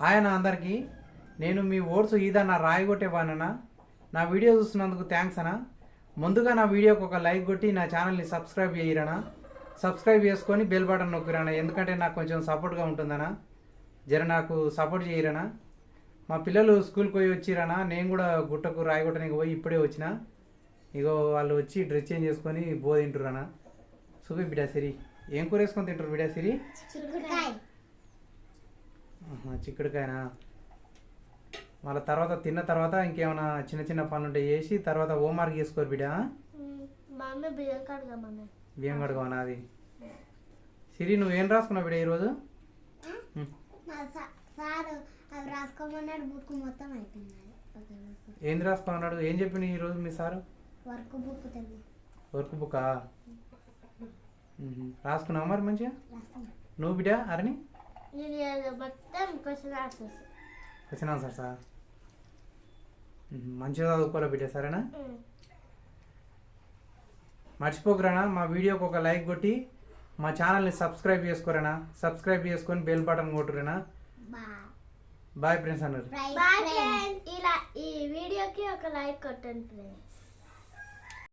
Hi అన్న అందరికీ. నేను మీ ఓట్స్ ఈదన్న రాయగొట్టేవానన్నా. నా వీడియో చూస్తున్నందుకు థ్యాంక్స్ అన్న. ముందుగా నా వీడియోకి ఒక లైక్ కొట్టి నా ఛానల్ని సబ్స్క్రైబ్ చేయరనా సబ్స్క్రైబ్ చేసుకొని బెల్ బటన్ నొక్కిరనా ఎందుకంటే నాకు కొంచెం సపోర్ట్గా ఉంటుందనా జర నాకు సపోర్ట్ చేయరనా మా పిల్లలు స్కూల్కి పోయి వచ్చిరనా నేను కూడా గుట్టకు రాయగొట్టనికి పోయి ఇప్పుడే వచ్చిన. ఇగో వాళ్ళు వచ్చి డ్రెస్ చేంజ్ చేసుకొని బో తింటురనా సుఖి బిడా సిరి. ఏం కూర వేసుకొని తింటారు బిడా సిరి? చిక్కుడుకాయనా? మళ్ళీ తర్వాత తిన్న తర్వాత ఇంకేమైనా చిన్న చిన్న పనులు ఉంటే చేసి తర్వాత హోంవర్క్ చేసుకోరు బిడ్డ? బియ్యం కడగా మమ్మీ బియ్యం కడుకోవనా అది. సిరి నువ్వేం రాసుకున్నావు బిడ్డ ఈరోజు? రాసుకోమన్నాడు బుక్ మొత్తం అయిపోయింది. బుక్ ఏంది రాసుకున్నాడు? ఏం చెప్పిండు ఈరోజు మీ సారు? వర్క్ బుక్ వర్క్ బుక్కా. రాసుకున్నావా మరి మంచిగా? నువ్వు బిడ్డ అరని నేను మొత్తం క్వశ్చన్ ఆన్సర్స్. సార్ సార్ ఉహుం. మంచిగా చదువుకోవాలి బిడ్డ సరేనా? మర్చిపోకురానా? మా వీడియోకి ఒక లైక్ కొట్టి మా ఛానల్ని సబ్స్క్రైబ్ చేసుకోరానా? సబ్స్క్రైబ్ చేసుకొని బెల్ బటన్ కొట్టురేనా? బాయ్. ఫ్రెండ్స్ అన్నారు ఇలా ఈ వీడియోకి ఒక లైక్ కొట్టండి ఫ్రెండ్స్.